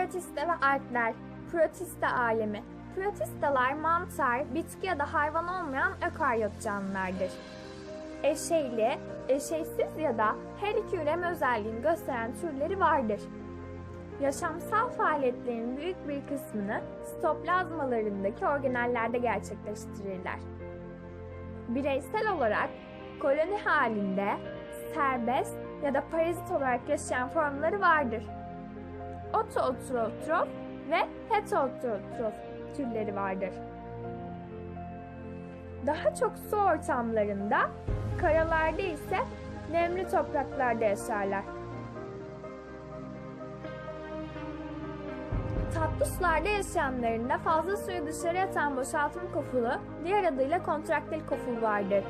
Protista ve algler. Protista alemi. Protistalar mantar, bitki ya da hayvan olmayan ökaryot canlılardır. Eşeyli, eşeysiz ya da her iki üreme özelliğini gösteren türleri vardır. Yaşamsal faaliyetlerin büyük bir kısmını sitoplazmalarındaki organellerde gerçekleştirirler. Bireysel olarak koloni halinde serbest ya da parazit olarak yaşayan formları vardır. Otootrotrof ve heterotrof türleri vardır. Daha çok su ortamlarında, karalarda ise nemli topraklarda yaşarlar. Tatlı sularda yaşayanlarında fazla suyu dışarı atan boşaltım kofulu, diğer adıyla kontraktil koful vardır.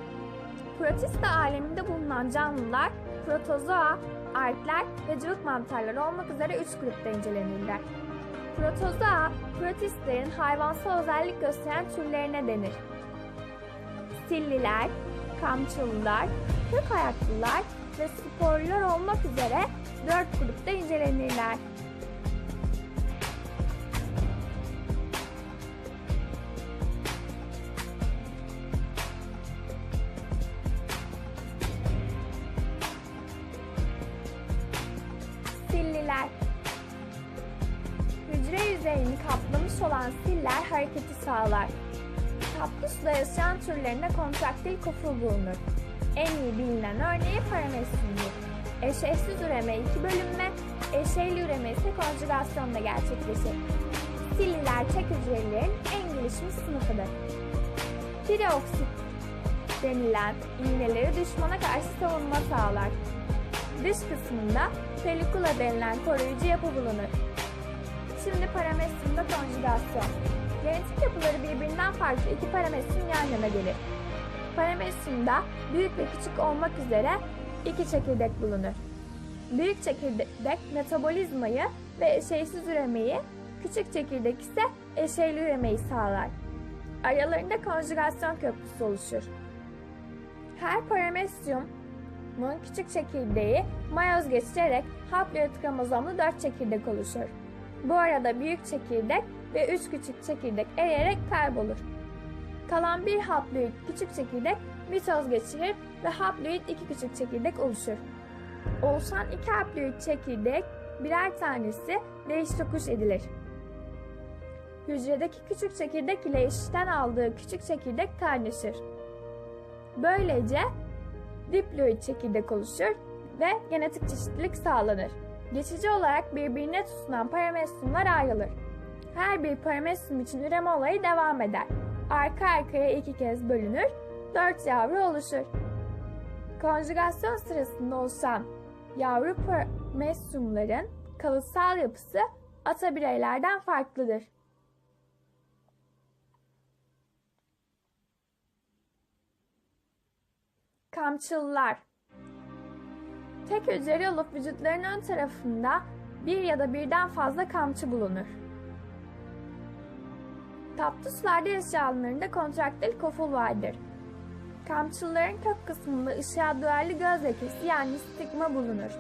Protista aleminde bulunan canlılar protozoa, algler ve cıvık mantarlar olmak üzere üç grupta incelenirler. Protozoa, protistlerin hayvansal özellik gösteren türlerine denir. Silliler, kamçılılar, kök ayaklılar ve sporlular olmak üzere dört grupta incelenirler. Hareketi sağlar. Tatlı suda yaşayan türlerine kontraktil koful bulunur. En iyi bilinen örneği paramesyumdur. Eşeğsiz üreme iki bölünme, eşeyli üreme ise konjugasyonda gerçekleşir. Silliler tek hücrelerin en gelişmiş sınıfıdır. Pireoksit denilen iğneleri düşmana karşı savunma sağlar. Dış kısmında pelikula denilen koruyucu yapı bulunur. Şimdi paramesyumda konjugasyon. Genetik yapıları birbirinden farklı iki paramesyum yan yana gelir. Paramesyumda büyük ve küçük olmak üzere iki çekirdek bulunur. Büyük çekirdek metabolizmayı ve eşeysiz üremeyi, küçük çekirdek ise eşeyli üremeyi sağlar. Aralarında konjugasyon köprüsü oluşur. Her paramesyumun küçük çekirdeği mayoz geçirerek haploid kromozomlu 4 çekirdek oluşur. Bu arada büyük çekirdek ve 3 küçük çekirdek eriyerek kaybolur. Kalan bir haploid küçük çekirdek mitoz geçirir ve haploid iki küçük çekirdek oluşur. Oluşan iki haploid çekirdek birer tanesi değiş tokuş edilir. Hücredeki küçük çekirdek ile eşitten aldığı küçük çekirdek kaynaşır. Böylece diploid çekirdek oluşur ve genetik çeşitlilik sağlanır. Geçici olarak birbirine tutunan paramesyumlar ayrılır. Her bir paramesyum için üreme olayı devam eder. Arka arkaya iki kez bölünür, dört yavru oluşur. Konjugasyon sırasında oluşan yavru paramesyumların kalıtsal yapısı ata bireylerden farklıdır. Kamçılılar Tek hücreli olup vücutların ön tarafında bir ya da birden fazla kamçı bulunur. Tatlı sularda yaşayanlarında kontraktil koful vardır. Kamçıların kök kısmında ışığa duyarlı göz lekesi yani stigma bulunur.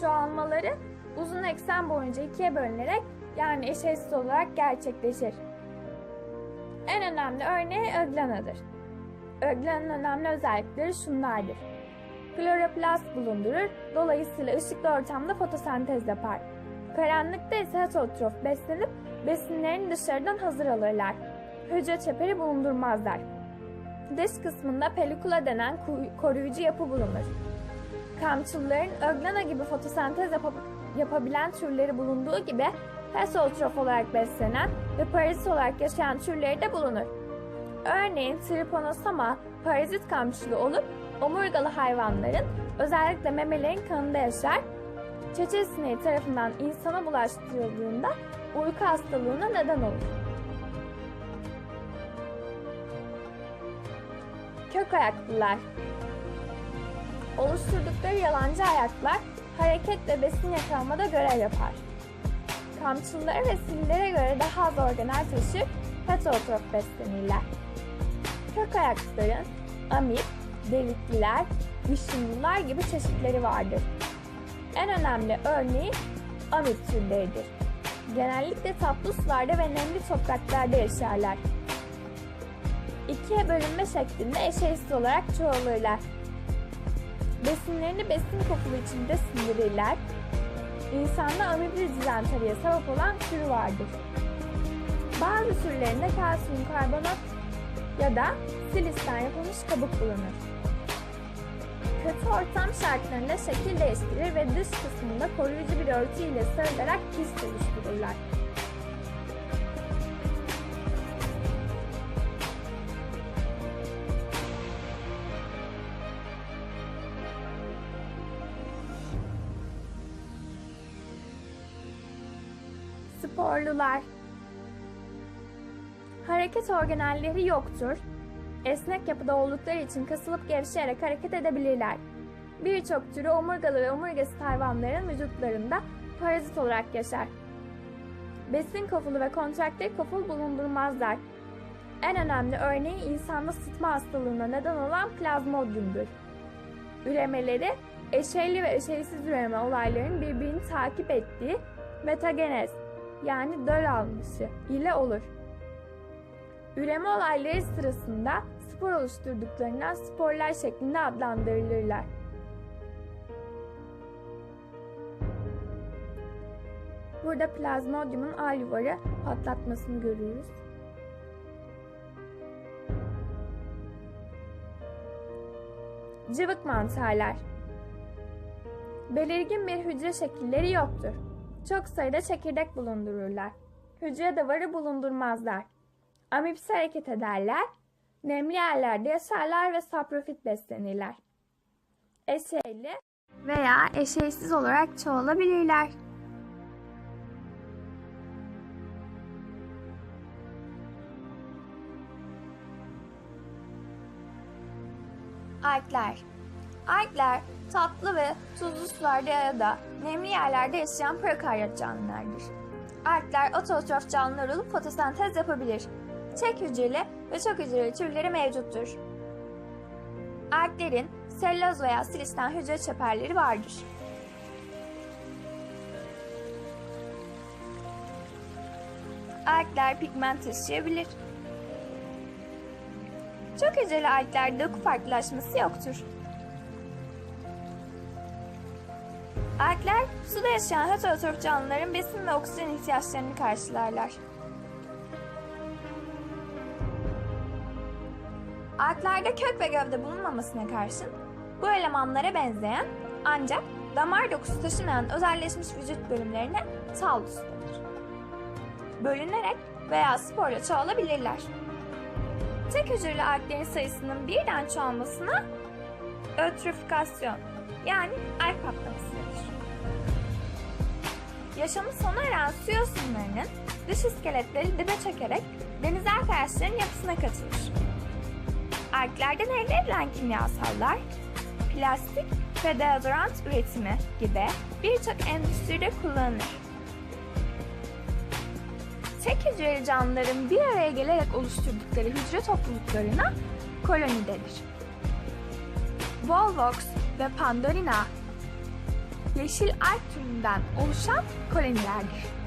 Çoğalmaları uzun eksen boyunca ikiye bölünerek yani eşeğsiz olarak gerçekleşir. En önemli örneği öglanadır. Öglanın önemli özellikleri şunlardır. Kloroplast bulundurur, dolayısıyla ışıklı ortamda fotosentez yapar. Karanlıkta ise heterotrof beslenip besinlerini dışarıdan hazır alırlar. Hücre çeperi bulundurmazlar. Dış kısmında pelikula denen koruyucu yapı bulunur. Kamçılların öglana gibi fotosentez yap yapabilen türleri bulunduğu gibi heterotrof olarak beslenen ve parazit olarak yaşayan türleri de bulunur. Örneğin Trypanosoma parazit kamçılı olup omurgalı hayvanların özellikle memelerin kanında yaşar. Çeçe sineği tarafından insana bulaştırıldığında uyku hastalığına neden olur. Kök ayaklılar Oluşturdukları yalancı ayaklar hareket ve besin yakalamada görev yapar. Kamçılılara ve sillere göre daha az organel taşır, heterotrof beslenirler. Kök ayaklıların amip, delikliler, vişimliler gibi çeşitleri vardır. En önemli örneği amip türleridir. Genellikle tatlı sularda ve nemli topraklarda yaşarlar. İkiye bölünme şeklinde eşeğsiz olarak çoğalırlar. Besinlerini besin kokulu içinde sindirirler. İnsanda amibri dizenteriye sebep olan türü vardır. Bazı türlerinde kalsiyum karbonat ya da silisten yapılmış kabuk bulunur. Kötü ortam şartlarında şekil değiştirir ve dış kısmında koruyucu bir örtü ile sarılarak kist oluştururlar. Sporlular Hareket organelleri yoktur. Esnek yapıda oldukları için kasılıp gevşeyerek hareket edebilirler. Birçok türü omurgalı ve omurgasız hayvanların vücutlarında parazit olarak yaşar. Besin kofulu ve kontraktil koful bulundurmazlar. En önemli örneği insanda sıtma hastalığına neden olan plazmodiumdur. Üremeleri eşeyli ve eşeysiz üreme olaylarının birbirini takip ettiği metagenez yani döl almışı ile olur. Üreme olayları sırasında spor oluşturduklarından sporlar şeklinde adlandırılırlar. Burada plazmodiumun A yuvarı patlatmasını görüyoruz. Cıvık mantarlar Belirgin bir hücre şekilleri yoktur. Çok sayıda çekirdek bulundururlar. Hücre davarı bulundurmazlar. Amipsi hareket ederler, nemli yerlerde yaşarlar ve saprofit beslenirler. Eşeyli veya eşeysiz olarak çoğalabilirler. Algler Algler tatlı ve tuzlu sularda ya da nemli yerlerde yaşayan prokaryot canlılardır. Algler ototrof canlılar olup fotosentez yapabilir. Tek hücreli ve çok hücreli türleri mevcuttur. Alglerin selüloz veya silisten hücre çeperleri vardır. Algler pigment taşıyabilir. Çok hücreli alglerde doku farklılaşması yoktur. Algler suda yaşayan heterotrof canlıların besin ve oksijen ihtiyaçlarını karşılarlar. Alglerde kök ve gövde bulunmamasına karşın bu elemanlara benzeyen ancak damar dokusu taşımayan özelleşmiş vücut bölümlerine tallus denir. Bölünerek veya sporla çoğalabilirler. Tek hücreli alglerin sayısının birden çoğalmasına ötrofikasyon yani alg patlaması denir. Yaşamı sona eren su yosunlarının dış iskeletleri dibe çekerek denizel kayaçların yapısına katılır. Alglerden elde edilen kimyasallar, plastik ve deodorant üretimi gibi birçok endüstride kullanılır. Tek hücreli canlıların bir araya gelerek oluşturdukları hücre topluluklarına koloni denir. Volvox ve Pandorina yeşil alg türünden oluşan kolonilerdir.